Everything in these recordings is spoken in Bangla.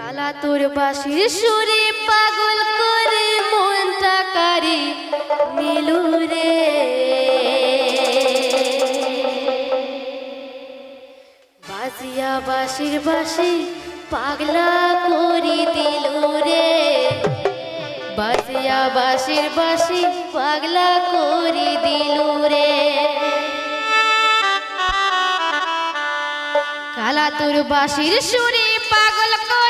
কালা তোর বাসির সুরে পাগল করে মনটা কারি মিলু রে। বাজিয়া বাসির বাসি পাগলা করি দিল রে। বাজিয়া বাসির বাসি পাগলা করি দিল রে। কালা তোর বাসির সুরে পাগল করে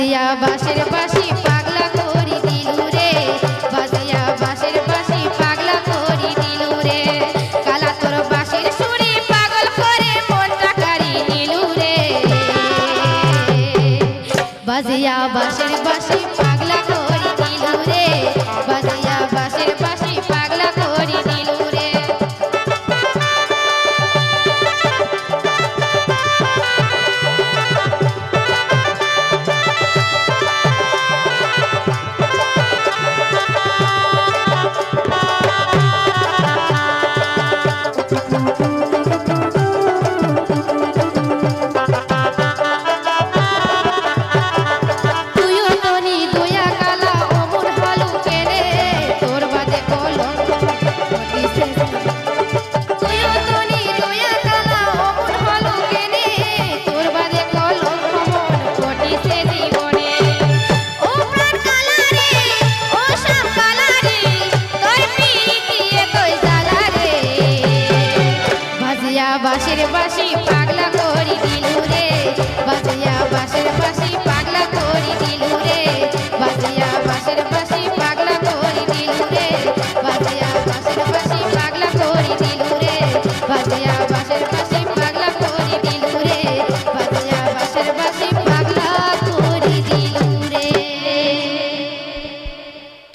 বাজিয়া বাঁশের বাঁশি পাগলা করি দিল রে। বাজিয়া বাঁশের বাঁশি পাগলা করি দিল রে। কালা তোর বাঁশির সুরে পাগল করে মনটা কারি নিল রে। বাজিয়া বাঁশের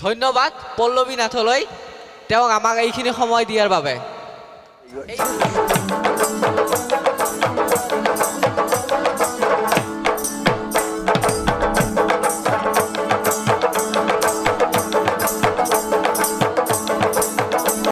ধন্যবাদ পল্লৱী নাথলৈ তেওঁক আমাক এইখিনি সময় দিয়াৰ বাবে।